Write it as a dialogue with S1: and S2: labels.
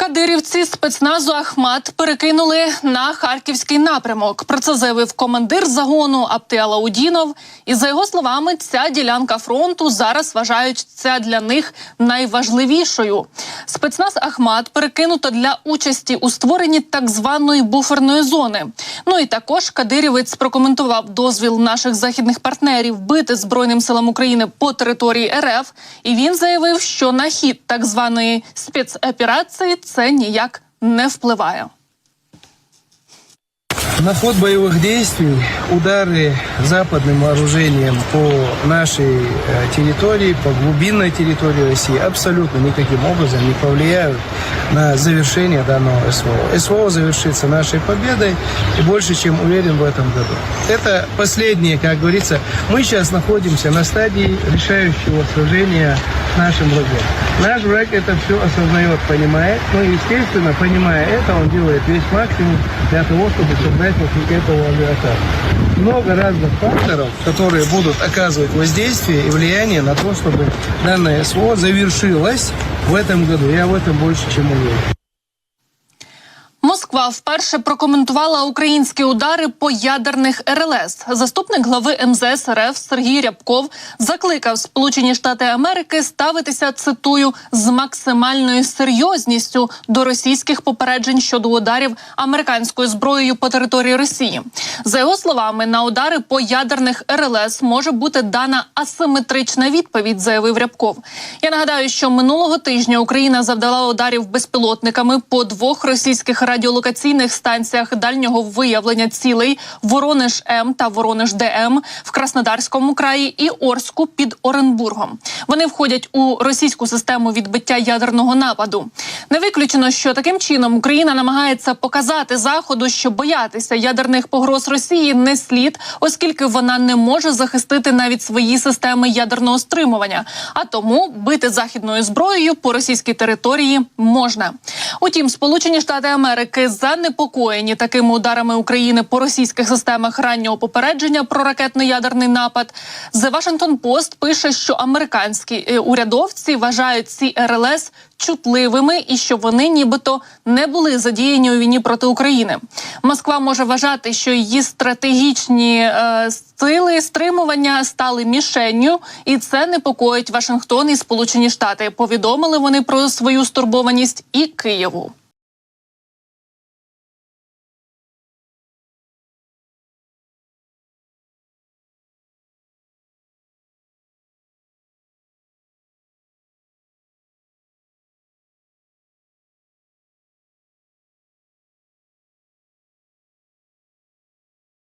S1: Кадирівці спецназу Ахмат перекинули на харківський напрямок. Про це заявив командир загону Апти Алаудінов. І за його словами, ця ділянка фронту зараз вважають це для них найважливішою. Спецназ Ахмат перекинуто для участі у створенні так званої буферної зони. Ну і також Кадирівець прокоментував дозвіл наших західних партнерів бити збройним силам України по території РФ. І він заявив, що на хід так званої спецоперації це ніяк не впливає.
S2: На ход боевых действий удары западным вооружением по нашей э, территории, по глубинной территории России абсолютно никаким образом не повлияют на завершение данного СВО. СВО завершится нашей победой и больше чем уверен в этом году. Это последнее, как говорится, мы сейчас находимся на стадии решающего сражения с нашим врагом. Наш враг это все осознает, понимает, но, естественно, понимая это, он делает весь максимум для того, чтобы собрать вокруг этого авиатар. Много разных факторов, которые будут оказывать воздействие и влияние на то, чтобы данное СВО завершилось в этом году. Я в этом больше чем уверен.
S1: Москва вперше прокоментувала українські удари по ядерних РЛС. Заступник глави МЗС РФ Сергій Рябков закликав Сполучені Штати Америки ставитися цитую з максимальною серйозністю до російських попереджень щодо ударів американською зброєю по території Росії. За його словами, на удари по ядерних РЛС може бути дана асиметрична відповідь, заявив Рябков. Я нагадаю, що минулого тижня Україна завдала ударів безпілотниками по двох російських радіолокаційних станціях дальнього виявлення цілей Воронеж М та Воронеж ДМ в Краснодарському краї і Орську під Оренбургом. Вони входять у російську систему відбиття ядерного нападу. Не виключено, що таким чином Україна намагається показати заходу, що боятися ядерних погроз Росії не слід, оскільки вона не може захистити навіть свої системи ядерного стримування. А тому бити західною зброєю по російській території можна. Утім, Сполучені Штати Америки занепокоєні такими ударами України по російських системах раннього попередження про ракетно-ядерний напад. The Washington Post пише, що американські е, урядовці вважають ці РЛС чутливими і що вони нібито не були задіяні у війні проти України. Москва може вважати, що її стратегічні е, сили стримування стали мішенню, і це непокоїть Вашингтон і Сполучені Штати. Повідомили вони про свою стурбованість і Києву.